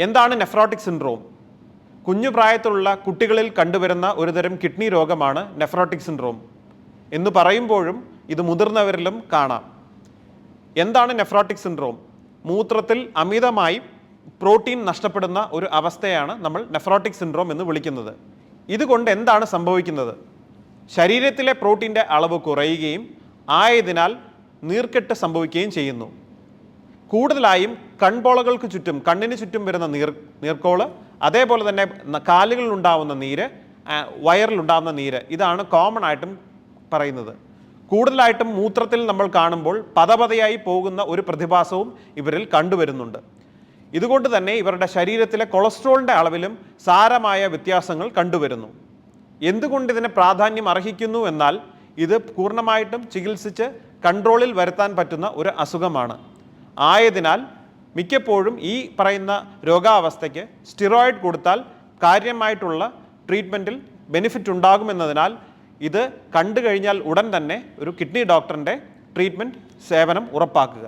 എന്താണ് nephrotic syndrome? കുഞ്ഞു പ്രായത്തിലുള്ള കുട്ടികളിൽ കണ്ടുവരുന്ന ഒരുതരം കിഡ്നി രോഗമാണ് നെഫ്രോട്ടിക് സിൻഡ്രോം. എന്ന് പറയുമ്പോഴും ഇത് മുതിർന്നവരിലും കാണാം. എന്താണ് നെഫ്രോട്ടിക് സിൻഡ്രോം? മൂത്രത്തിൽ അമിതമായി പ്രോട്ടീൻ നഷ്ടപ്പെടുന്ന ഒരു അവസ്ഥയാണ് നമ്മൾ നെഫ്രോട്ടിക് സിൻഡ്രോം എന്ന് വിളിക്കുന്നത്. ഇതുകൊണ്ട് എന്താണ് സംഭവിക്കുന്നത്? ശരീരത്തിലെ പ്രോട്ടീന്റെ അളവ് കുറയുകയും ആയതിനാൽ നീർക്കെട്ട് സംഭവിക്കുകയും ചെയ്യുന്നു. കൂടുതലായും കൺപോളകൾക്ക് ചുറ്റും കണ്ണിന് ചുറ്റും വരുന്ന നീർ നീർക്കോൾ അതേപോലെ തന്നെ കാലുകളിലുണ്ടാവുന്ന നീര് വയറിൽ വയറിലുണ്ടാവുന്ന നീര് ഇതാണ് കോമൺ ആയിട്ടും പറയുന്നത്. കൂടുതലായിട്ടും മൂത്രത്തിൽ നമ്മൾ കാണുമ്പോൾ പതപതയായി പോകുന്ന ഒരു പ്രതിഭാസവും ഇവരിൽ കണ്ടുവരുന്നുണ്ട്. ഇതുകൊണ്ട് തന്നെ ഇവരുടെ ശരീരത്തിലെ കൊളസ്ട്രോളിന്റെ അളവിലും സാരമായ വ്യത്യാസങ്ങൾ കണ്ടുവരുന്നു. എന്തുകൊണ്ട് ഇതിനെ പ്രാധാന്യം അർഹിക്കുന്നു എന്നാൽ ഇത് പൂർണമായിട്ടും ചികിത്സിച്ച് കൺട്രോളിൽ വരുത്താൻ പറ്റുന്ന ഒരു അസുഖമാണ്. ആയതിനാൽ മിക്കപ്പോഴും ഈ പറയുന്ന രോഗാവസ്ഥയ്ക്ക് സ്റ്റിറോയിഡ് കൊടുത്താൽ കാര്യമായിട്ടുള്ള ട്രീറ്റ്മെന്റിൽ ബെനിഫിറ്റ് ഉണ്ടാകുമെന്നതിനാൽ ഇത് കണ്ടു കഴിഞ്ഞാൽ ഉടൻ തന്നെ ഒരു കിഡ്നി ഡോക്ടറിന്റെ ട്രീറ്റ്മെന്റ് സേവനം ഉറപ്പാക്കുക.